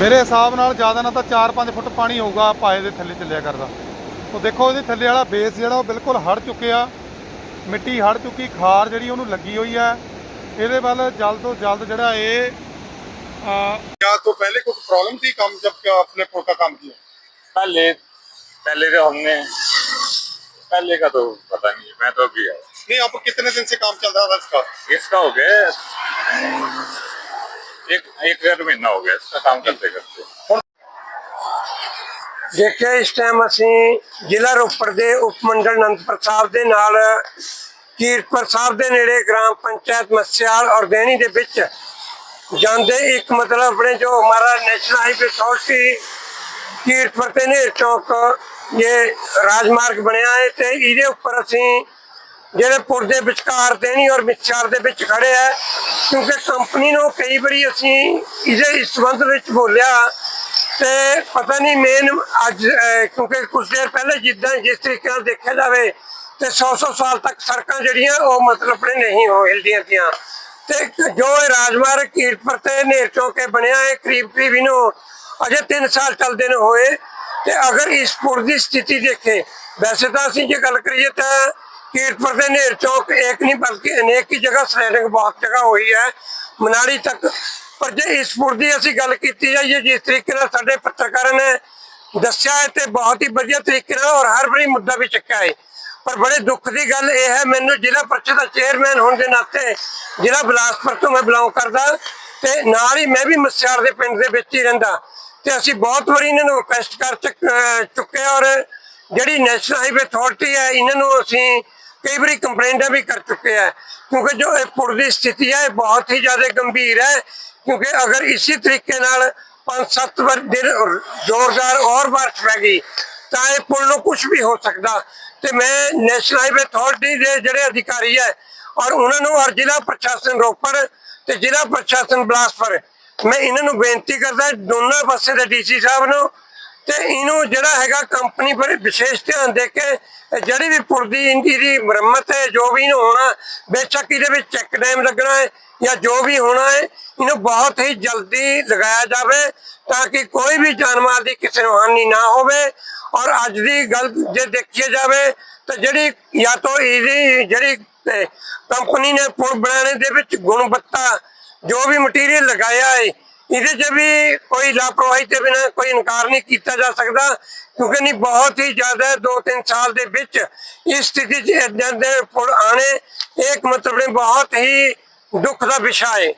ਮੇਰੇ ਹਿਸਾਬ ਨਾਲ ਜ਼ਿਆਦਾ ਨਾ ਤਾਂ 4-5 ਫੁੱਟ ਪਾਣੀ ਹੋਊਗਾ ਪਾਏ ਦੇ ਥੱਲੇ ਚੱਲਿਆ ਕਰਦਾ ਉਹ ਦੇਖੋ ਇਹਦੇ ਥੱਲੇ ਵਾਲਾ ਬੇਸ ਜਿਹੜਾ ਉਹ ਬਿਲਕੁਲ ਹੜ ਚੁੱਕਿਆ ਮਿੱਟੀ ਹੜ ਚੁੱਕੀ ਖਾਰ ਜਿਹੜੀ ਉਹਨੂੰ ਲੱਗੀ ਹੋਈ ਹੈ ਇਹਦੇ ਵੱਲ ਜਲਦ ਤੋਂ ਜਲਦ ਜਿਹੜਾ ਇਹ ਆ क्या तो पहले कुछ प्रॉब्लम थी काम जब क्या आपने पुल का काम किया पहले पहले तो हमने पहले का तो पता नहीं मैं तो अभी आया नहीं आप कितने दिन से काम चल रहा था इसका इसका हो गया एक एक डेढ़ महीना हो गया इसका काम करते करते ਦੇਖਿਆ ਇਸ ਟਾਈਮ ਅਸੀਂ ਜ਼ਿਲ੍ਹਾ ਰੋਪੜ ਦੇ ਉਪ ਮੰਡਲ ਅਨੰਦਪੁਰ ਸਾਹਿਬ ਦੇ ਨਾਲ ਕੀਰਤਪੁਰ ਸਾਹਿਬ ਦੇ ਨੇੜੇ ਗ੍ਰਾਮ ਪੰਚਾਇਤ ਮਸਿਆਲ ਔਰ ਦੇਣੀ ਦੇ ਵਿੱਚ ਜਾਂਦੇ ਇੱਕ ਮਤਲਬ ਆਪਣੇ ਜੋ ਹਮਾਰਾ ਨੈਸ਼ਨਲ ਹਾਈਵੇ ਅਥਾਰਟੀ ਕੀਰਤਪੁਰ ਤੇ ਨੇਰ ਚੌਕ ਇਹ ਰਾਜਮਾਰਗ ਬਣਿਆ ਹੈ ਤੇ ਇਹਦੇ ਉੱਪਰ ਅਸੀਂ ਜਿਹੜੇ ਪੁਲ ਦੇ ਵਿਚਕਾਰ ਦੇਣੀ ਔਰ ਮਿੱਛਾਰ ਦੇ ਵਿੱਚ ਖੜੇ ਆ ਕਿਉਂਕਿ ਕੰਪਨੀ ਨੂੰ ਕਈ ਵਾਰੀ ਅਸੀਂ ਇਹਦੇ ਇਸ ਸੰਬੰਧ ਵਿੱਚ ਬੋਲਿਆ ਤੇ ਪਤਾ ਨਹੀਂ ਮੇਨ ਅੱਜ ਕਿਉਂਕਿ ਕੁਝ ਦੇਰ ਪਹਿਲੇ ਜਿੱਦਾਂ ਜਿਸ ਤਰੀਕੇ ਨਾਲ ਦੇਖਿਆ ਜਾਵੇ ਤੇ 100-100 ਸਾਲ ਤੱਕ ਸੜਕਾਂ ਜਿਹੜੀਆਂ, ਉਹ ਮਤਲਬ ਆਪਣੇ ਨਹੀਂ ਹੋ ਹਿਲਦੀਆਂ ਤੀਆਂ ਤੇ ਜੋ ਇਹ ਰਾਜਮਾਰਗ ਕੀਰਤਪੁਰ ਤੇ ਨੇਰ ਚੌਕੇ ਬਣਿਆ ਹੈ ਕਰੀਬ ਕਰੀਬ ਇਹਨੂੰ ਅਜੇ 3 ਸਾਲ ਚੱਲਦੇ ਨੇ ਹੋਏ। ਤੇ ਅਗਰ ਇਸ ਪੁਲ ਦੀ ਸਥਿਤੀ ਦੇਖੇ, ਵੈਸੇ ਤਾਂ ਅਸੀਂ ਜੇ ਗੱਲ ਕਰੀਏ ਤਾਂ ਕੀਰਤਪੁਰ ਦੇ ਨੇਰ ਚੌਕ ਇੱਕ ਨਹੀਂ ਬਲਕਿ ਅਨੇਕ ਹੀ ਜਗ੍ਹਾ ਸਲੈਡਿੰਗ ਬਹੁਤ ਜਗ੍ਹਾ ਹੋਈ ਹੈ। ਮਨਾਲੀ ਤੱਕ ਪਰ ਜੇ ਇਸ ਪੁਲ ਦੀ ਅਸੀਂ ਗੱਲ ਕੀਤੀ ਜਾਈਏ ਜਿਸ ਤਰੀਕੇ ਨਾਲ ਸਾਡੇ ਪੱਤਰਕਾਰਾਂ ਨੇ ਦੱਸਿਆ ਹੈ ਤੇ ਬਹੁਤ ਹੀ ਵਧੀਆ ਤਰੀਕੇ ਨਾਲ ਔਰ ਹਰ ਵਾਰੀ ਮੁੱਦਾ ਵੀ ਚੱਕਿਆ ਹੈ। ਪਰ ਬੜੇ ਦੁੱਖ ਦੀ ਗੱਲ ਇਹ ਹੈ, ਮੈਨੂੰ ਜ਼ਿਲ੍ਹਾ ਪਰਿਸ਼ਦ ਦਾ ਚੇਅਰਮੈਨ ਹੋਣ ਦੇ ਨਾਤੇ ਜ਼ਿਲ੍ਹਾ ਬਿਲਾਸਪੁਰ ਤੋਂ ਮੈਂ ਬਿਲੋਂਗ ਕਰਦਾ ਤੇ ਨਾਲ ਹੀ ਮੈਂ ਵੀ ਮਸਿਆਰ ਦੇ ਪਿੰਡ ਦੇ ਵਿੱਚ ਹੀ ਰਹਿੰਦਾ। ਤੇ ਅਸੀਂ ਬਹੁਤ ਵਾਰੀ ਇਹਨਾਂ ਨੂੰ ਰਿਕੁਐਸਟ ਕਰ ਚੁੱਕੇ ਔਰ ਜਿਹੜੀ ਨੈਸ਼ਨਲ ਹਾਈਵੇ ਅਥਾਰਟੀ ਹੈ, ਇਹਨਾਂ ਨੂੰ ਅਸੀਂ ਕਈ ਵਾਰੀ ਕੰਪਲੇਂਟਾਂ ਵੀ ਕਰ ਚੁੱਕੇ ਆ, ਕਿਉਂਕਿ ਜੋ ਇਹ ਪੁਲ ਦੀ ਸਥਿਤੀ ਹੈ ਇਹ ਬਹੁਤ ਹੀ ਜ਼ਿਆਦਾ ਗੰਭੀਰ ਹੈ, ਕਿਉਂਕਿ ਅਗਰ ਇਸੇ ਤਰੀਕੇ ਨਾਲ 5-7 ਵਾਰ ਦਿਨ ਜ਼ੋਰਦਾਰ ਔਰ ਬਾਰਿਸ਼ ਪੈ ਗਈ, ਤਾਂ ਇਹ ਪੁਲ ਨੂੰ ਕੁਝ ਵੀ ਹੋ ਸਕਦਾ। ਤੇ ਮੈਂ ਨੈਸ਼ਨਲ ਹਾਈਵੇ ਅਥਾਰਟੀ ਦੇ ਜਿਹੜੇ ਅਧਿਕਾਰੀ ਹੈ, ਔਰ ਉਹਨਾਂ ਨੂੰ ਔਰ ਜ਼ਿਲ੍ਹਾ ਪ੍ਰਸ਼ਾਸਨ ਰੋਪੜ ਤੇ ਜ਼ਿਲ੍ਹਾ ਪ੍ਰਸ਼ਾਸਨ ਬਲਾਸਪੁਰ, ਮੈਂ ਇਹਨਾਂ ਨੂੰ ਬੇਨਤੀ ਕਰਦਾ, ਦੋਨਾਂ ਪਾਸੇ ਦੇ ਡੀਸੀ ਸਾਹਿਬ ਨੂੰ ਤੇ ਇਹਨੂੰ ਜਿਹੜਾ ਹੈਗਾ ਕੰਪਨੀ ਪਰ ਵਿਸ਼ੇਸ਼ ਧਿਆਨ ਦੇ ਕੇ ਜਿਹੜੀ ਵੀ ਪੁਲ ਇੰਦੀ ਦੀ ਮੁਰੰਮਤ ਹੈ, ਜੋ ਵੀ ਇਹਨੂੰ ਹੋਣਾ, ਬੇਸ਼ੱਕ ਇਹਦੇ ਵਿੱਚ ਚੈੱਕ ਡੈਮ ਲੱਗਣਾ ਹੈ ਜਾਂ ਜੋ ਵੀ ਹੋਣਾ ਹੈ, ਇਹਨੂੰ ਬਹੁਤ ਹੀ ਜਲਦੀ ਲਗਾਇਆ ਜਾਵੇ ਤਾਂ ਕਿ ਕੋਈ ਵੀ ਜਾਨਮਾਲ ਦੀ ਕਿਸੇ ਨੂੰ ਹਾਨੀ ਨਾ ਹੋਵੇ ਔਰ ਅੱਜ ਦੀ ਗੱਲ ਜੇ ਦੇਖੀ ਜਾਵੇ ਤਾਂ ਜਿਹੜੀ ਜਾਂ ਤਾਂ ਇਹਦੀ ਜਿਹੜੀ ਕੰਪਨੀ ਨੇ ਪੁਲ ਬਣਾਉਣੇ ਦੇ ਵਿੱਚ ਗੁਣਵੱਤਾ ਜੋ ਵੀ ਮਟੀਰੀਅਲ ਲਗਾਇਆ ਹੈ ਇਹਦੇ 'ਚ ਵੀ ਕੋਈ ਲਾਪਰਵਾਹੀ ਤੇ ਬਿਨਾ ਕੋਈ ਇਨਕਾਰ ਨਹੀਂ ਕੀਤਾ ਜਾ ਸਕਦਾ, ਕਿਉਂਕਿ ਨਹੀਂ, ਬਹੁਤ ਹੀ ਜ਼ਿਆਦਾ 2-3 ਸਾਲ ਦੇ ਵਿੱਚ ਇਸ ਸਥਿਤੀ 'ਚ ਇਦਾਂ ਦੇ ਪੁਲ ਆਣੇ ਇੱਕ ਮਤਲਬ ਬਹੁਤ ਹੀ ਦੁੱਖ ਦਾ ਵਿਸ਼ਾ ਹੈ।